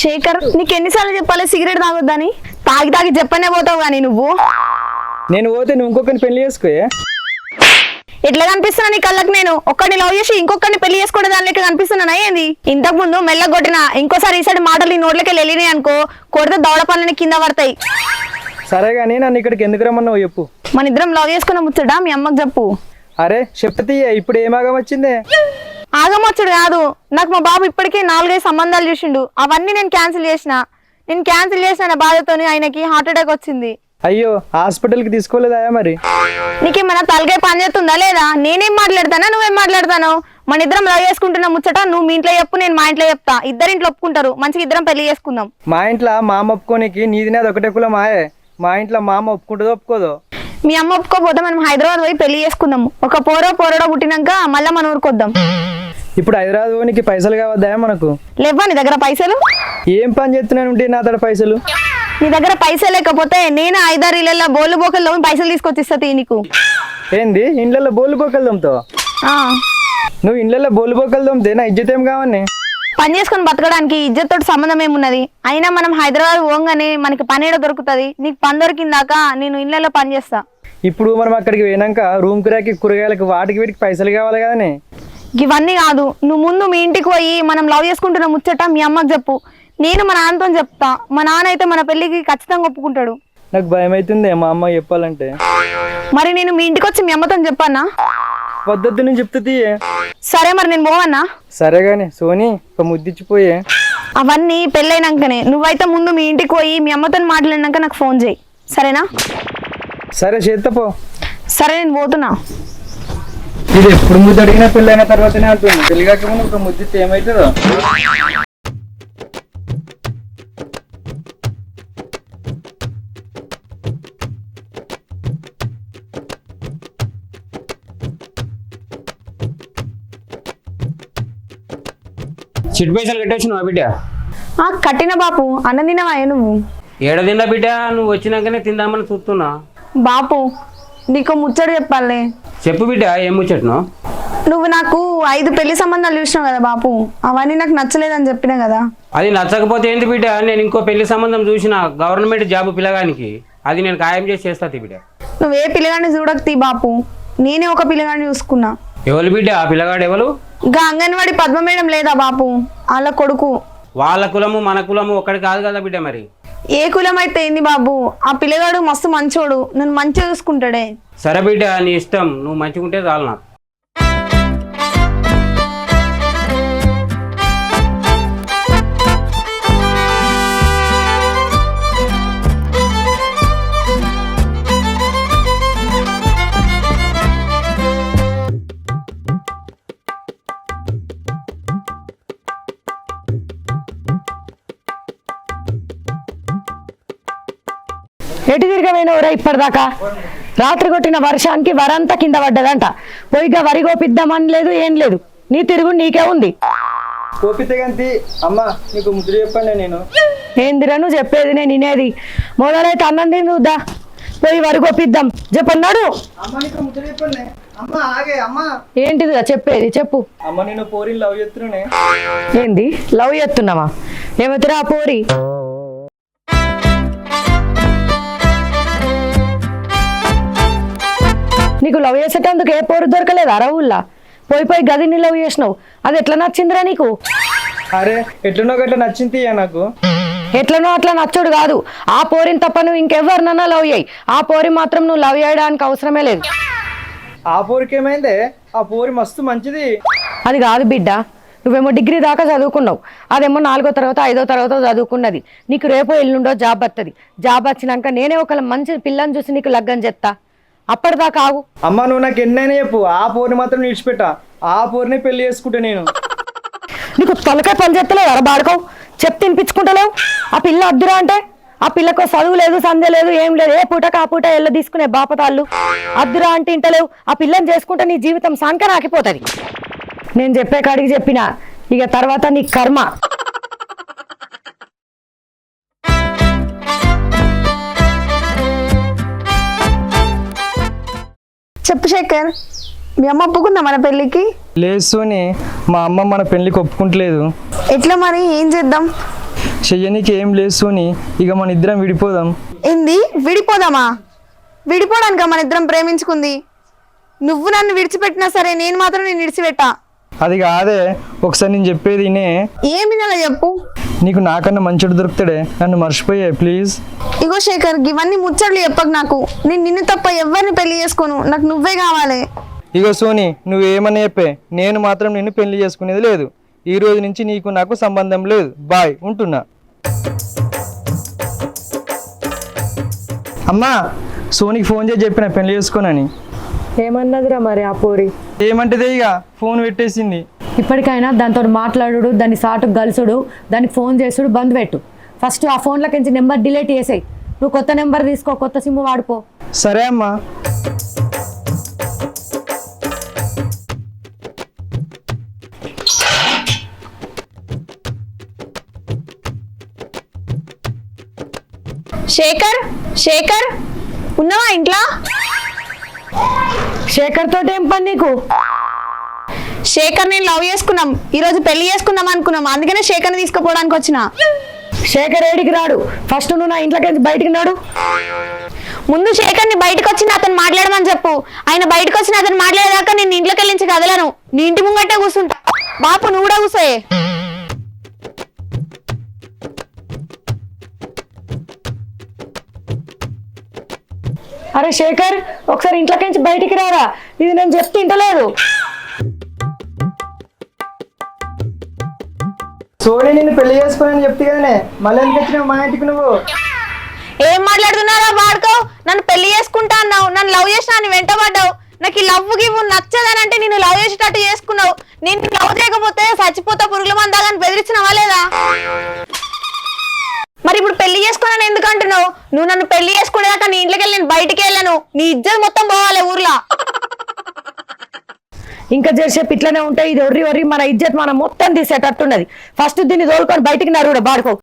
శేఖర్ నీకు ఎన్నిసార్లు చెప్పాలి సిగరెట్ తాగొద్దని? తాగి తాగి చెప్పనే పోతావు కానీ నువ్వు. నేను పోతే నువ్వు ఇంకొకరిని పెళ్ళి చేసుకోయే ఎట్లా కనిపిస్తున్నా నీ కళ్ళకి నేను? ఒక్కడిని లవ్ చేసి ఇంకొకరిని పెళ్ళి చేసుకోవడం దాని లెక్క కనిపిస్తున్నానా ఏంది? ఇంతకు ముందు మెల్ల కొట్టిన ఇంకోసారి ఈసారి మాటలు నీ నోట్లకి వెళ్ళినాయి అనుకో కొడితే దవడ పనులని కింద పడతాయి. సరే కానీ నన్ను ఇక్కడికి ఎందుకు రమ్మన్నావు చెప్పు. మన ఇద్దరం లవ్ చేసుకున్న ముచ్చట? మీ అమ్మకి చెప్పు. అరే చెప్తీయ ఇప్పుడు ఏమాగం వచ్చిందే? ఆగమొచ్చుడు కాదు. నాకు మా బాబు ఇప్పటికే నాలుగైదు సంబంధాలు చూసిండు. అవన్నీ నేను క్యాన్సిల్ చేసిన. నేను క్యాన్సిల్ చేసిన బాధతోని ఆయనకి హార్ట్ అటాక్ వచ్చింది. అయ్యో హాస్పిటల్కి తీసుకోలేదా మరి? నీకేమైనా తలకాయ పని చేస్తుందా లేదా? నేనేం మాట్లాడతానా? నువ్వేం మాట్లాడతాను? మన ఇద్దరం లవ్ చేసుకుంటున్న ముచ్చట నువ్వు మీ ఇంట్లో చెప్పు నేను మా ఇంట్లో చెప్తా. ఇద్దరు ఇంట్లో ఒప్పుకుంటారు. మంచిగా ఇద్దరం పెళ్ళి చేసుకుందాం. మా ఇంట్లో మా అమ్మ ఒప్పుకోనికి నీది నాది ఒకటే కులం మాయే. మా ఇంట్లో మా అమ్మ ఒప్పుకుంటుందో ఒప్పుకోదో? మీ అమ్మ ఒప్పుకోపోతే మనం హైదరాబాద్ పోయి పెళ్ళి చేసుకుందాం ఒక పోరో పోరడో పుట్టినాక మళ్ళీ మన ఊరుకొద్దాం. ఇప్పుడు హైదరాబాద్ పోనీకి పైసలు కావద్దా మనకు? లేవా నీ దగ్గర పైసలు? ఏం పని చేస్తున్నాను ఉంటే నా తడ పైసలు? నీ దగ్గర పైసలు లేకపోతే నేను ఐదారు ఇళ్ళల్లో బోళ్ళు బోకల్లో పైసలు తీసుకొచ్చి ఇస్తా నీకు. ఏంది? ఇండ్లలో దమ్ముతావు ఆ. నువ్వు ఇండ్లలో బోలు బొక్కలు దమ్మితే నా ఇజ్జత ఏం కావని? పని చేసుకొని బతకడానికి ఇజ్జత్ తోటి సంబంధం ఏమున్నది? అయినా మనం హైదరాబాద్ పోగానే మనకి పని ఏడ దొరుకుతుంది? నీకు పని దొరికిందాక నేను ఇళ్ళలో పని చేస్తా. ఇప్పుడు మనం అక్కడికి పోయినాక రూమ్ కిరాకి కూరగాయలకు వాటికి వీటికి పైసలు కావాలి కదనే? ఇవన్నీ కాదు. నువ్వు ముందు మీ ఇంటికి పోయి మనం లవ్ చేసుకుంటున్న ముచ్చట మీ అమ్మకి చెప్పు. నేను మా నాన్నతో చెప్తా. మా నాన్న అయితే మన పెళ్ళికి ఖచ్చితంగా ఒప్పుకుంటాడు. నాకు భయం అవుతుంది మా అమ్మ చెప్పాలంటే. మరి నేను మీ ఇంటికి వచ్చి మీ అమ్మతో చెప్పానా పద్ధతి నుంచి చెప్తే తీయే. సరే మరి నేను పోవన్నా? సరే గాని సోని ఒక ముద్దిచ్చిపోయే అవన్నీ పెళ్ళైనాకనే. నువ్వైతే ముందు మీ ఇంటికి పోయి మీ అమ్మతో మాట్లాడినాక నాకు ఫోన్ చేయి. సరేనా? సరే చేత్తపో సరే నేను పోతున్నా. ఇది ఎప్పుడు ముద్దు అడిగినా పెళ్ళైన తర్వాతనే అంటుంది పెళ్ళి కాకముందు ఒక ముద్దిస్తే ఏమవుతుందో చిట్ పైసలు కట్టొచ్చినావా బిడ్డ? ఆ కట్టిన బాపు. అన్నం తినవా నువ్వు? ఏడ తిన్నా బిడ్డ? నువ్వు వచ్చినాకనే తిందామని చూస్తున్నా. బాపు నీకు ముచ్చట చెప్పాలి. చెప్పు బిడ్డ ఏం ముచ్చట్ను? నువ్వు నాకు ఐదు పెళ్ళి సంబంధాలు చూసినావు కదా బాపు. అవన్నీ నాకు నచ్చలేదని చెప్పినా కదా. అది నచ్చకపోతే ఏంటి బిడ్డ? నేను ఇంకో పెళ్ళి సంబంధం చూసిన గవర్నమెంట్ జాబ్ పిల్లగానికి అది నేను ఖాయం చేసి చేస్తా తీ బిడ్డ. నువ్వు ఏ పిల్లగాడిని చూడక తీ బాపు. నేనే ఒక పిల్లగాడిని చూసుకున్నా. ఎవరు బిడ్డ? ఆ పిల్లగాడు ఎవరు? ఇంకా అంగన్వాడి పద్మ మేడం లేదా బాపు? వాళ్ళ కొడుకు. వాళ్ళ కులము మన కులము ఒక్కడి కాదు కదా బిడ్డ మరి. ఏ కులం అయితే ఏంది బాబు? ఆ పిల్లగాడు మస్తు మంచోడు. నన్ను మంచిగా చూసుకుంటాడే. సరే బిడ్డ నీ ఇష్టం. నువ్వు మంచిగుంటే చాలు నాకు. ఎటు తిరగమైనవురా ఇప్పటిదాకా? రాత్రి కొట్టిన వర్షానికి వరంతా కింద పడ్డదంట. పోయిగా వరి కోపిద్దామని లేదు ఏం లేదు. నీ తిరుగు నీకే ఉంది. కోపితే గంతి అమ్మ నీకు ముద్దు చెప్పండి నేను. ఏందిరా నువ్వు చెప్పేది నేను వినేది? మొదలైతే అన్నం తిందుదా పోయి వరి కోపిద్దాం. చెప్పన్నాడు? అమ్మ నీకు ముద్దు చెప్పండి. అమ్మ ఆగే అమ్మ. ఏంటిదిరా చెప్పేది? చెప్పు. అమ్మ నేను పోరి లవ్ చేస్తున్నానే ఏంది? లవ్ చేస్తున్నావా ఏమవుతురా ఆ పోరి? నీకు లవ్ చేసేటందుకు ఏ పోరు దొరకలేదు అరవుల్లా పోయి పోయి గదిని లవ్ చేసినావు. అది ఎట్లా నచ్చిందిరా నీకు? అరే ఎట్లనో గట్ల నచ్చింది తీయ నాకు. ఎట్లనో అట్లా నచ్చుడు కాదు. ఆ పోరిని తప్ప నువ్వు ఇంకెవరినన్నా లవ్ చేయి. ఆ పోరి మాత్రం నువ్వు లవ్ చేయడానికి అవసరమే లేదు. ఆ పోరికి ఏమైందే? ఆ పోరి మస్తు మంచిది. అది కాదు బిడ్డ. నువ్వేమో డిగ్రీ దాకా చదువుకున్నావు. అదేమో నాలుగో తర్వాత ఐదో తర్వాత చదువుకున్నది. నీకు రేపో ఎల్లుండో జాబ్ వస్తుంది జాబ్ వచ్చినాక నేనే ఒక మంచి పిల్లని చూసి నీకు లగ్గం చెప్తా అప్పటిదాకా ఆగు. అమ్మ నువ్వు నాకు ఎన్నైనా చెప్పు. ఆ పోరిని మాత్రం విడిచిపెట్టా ఆ పోరిని పెళ్ళి చేసుకుంటా నేను. నీకు తలకాయ పని చేస్తలేవు అర బాడుకోవు చెప్ తినిపించుకుంటలేవు. ఆ పిల్ల అద్దురా అంటే? ఆ పిల్లకు చదువు లేదు సంధ్య లేదు ఏం లేదు. ఏ పూటకు ఆ పూట ఎల్ల తీసుకునే బాపతాళ్ళు. అద్దురా అంటే ఇంటలేవు. ఆ పిల్లని చేసుకుంటే నీ జీవితం సాంక నాకిపోతుంది నేను చెప్పే కాడికి చెప్పిన. ఇక తర్వాత నీ కర్మ. చెప్పు శేఖర్. మీ అమ్మ ఒప్పుకుందా మన పెళ్ళికి? లేదు సోని మా అమ్మ మన పెళ్ళికి ఒప్పుకుంటలేదు. ఎట్లా మరి? ఏం చేద్దాం? చెయ్యనీకి ఏం లేదు సోని ఇక మన ఇద్దరం విడిపోదాం. ఏంది? విడిపోదామా? విడిపోవడానికా మన ఇద్దరం ప్రేమించుకుంది? నువ్వు నన్ను విడిచిపెట్టినా సరే నేను మాత్రం నేను విడిచిపెట్టా. అది కాదే ఒకసారి నేను చెప్పేది ఏమి నెల చెప్పు? నీకు నాకన్నా మంచోడు దొరుకుతాడే? నన్ను మర్చిపోయే ప్లీజ్. ఇగో శేఖర్ ఇవన్నీ ముచ్చట్లు చెప్పకు నాకు. నేను నిన్ను తప్ప ఎవరిని పెళ్ళి చేసుకోను. నాకు నువ్వే కావాలి. ఇగో సోని నువ్వేమని చెప్పే. నేను మాత్రం నిన్ను పెళ్ళి చేసుకునేది లేదు. ఈ రోజు నుంచి నీకు నాకు సంబంధం లేదు. బాయ్ ఉంటున్నా. అమ్మా సోనికి ఫోన్ చేసి చెప్పిన పెళ్ళి చేసుకోనని? ఏమన్నదిరా మరి ఆ పోరి? ఏమంటదే ఇక ఫోన్ పెట్టేసింది. ఇప్పటికైనా దాంతో మాట్లాడు దాని సాటు గలుసుడు దానికి ఫోన్ చేసుడు బంద్ పెట్టు. ఫస్ట్ ఆ ఫోన్లకించి నెంబర్ డిలీట్ చేసేయి. నువ్వు కొత్త నెంబర్ తీసుకో కొత్త సిమ్ వాడుకో. సరే అమ్మా. శేఖర్ శేఖర్ ఉన్నావా ఇంట్లో? శేఖర్ తోటి ఏం పని నీకు? శేఖర్ నేను లవ్ చేసుకున్నాం. ఈ రోజు పెళ్ళి చేసుకుందాం అనుకున్నాం. అందుకనే శేఖర్ని తీసుకుపోవడానికి వచ్చిన. శేఖర్ ఏడికి రాడు. ఫస్ట్ నువ్వు నా ఇంట్లోకి బయటికి నాడు ముందు శేఖర్ని బయటకు వచ్చిన అతను మాట్లాడమని చెప్పు. ఆయన బయటకు వచ్చిన అతను మాట్లాడేదాకా నేను ఇంట్లోకి వెళ్ళించి కదలను. నీ ఇంటి ముంగట్టే కూర్చుంటా. బాపు నువ్వు కూడా కూర్చోయే. అరే శేఖర్ ఒకసారి ఇంట్లోకించి బయటికి రారా? ఇది నేను చెప్తే ఇంటలేదు సోని నిన్ను పెళ్ళి చేసుకోనని చెప్తే కదనే మళ్ళీ ఎందుకు వచ్చినావు మా ఇంటికి నువ్వు? ఏం మాట్లాడుతున్నారా వాడుకో నన్ను పెళ్ళి చేసుకుంటా అన్నావు నన్ను లవ్ చేసినా అని వెంటబడ్డావు. నాకు ఈ లవ్ గివ్వు నచ్చదని అంటే నేను లవ్ చేసేటట్టు చేసుకున్నావు. నేను లవ్ చేయకపోతే చచ్చిపోతా పురుగుల మందాగని బెదిరించినవా లేదా? మరి ఇప్పుడు పెళ్ళి చేసుకోనని ఎందుకు అంటున్నావు? నువ్వు నన్ను పెళ్ళి చేసుకునేదాకా నీ ఇంట్లోకి వెళ్ళి నేను బయటికి వెళ్ళాను. నీ ఇజ్జత్ మొత్తం పోవాలి ఊర్లో. ఇంకా చేసే ఇట్లనే ఉంటాయి ఇది ఒర్రి ఒర్రి మన ఇజ్జత్ మనం మొత్తం తీసేటట్టున్నది ఫస్ట్ దీన్ని తోలుకొని బయటికి నరుడు బాడుకో.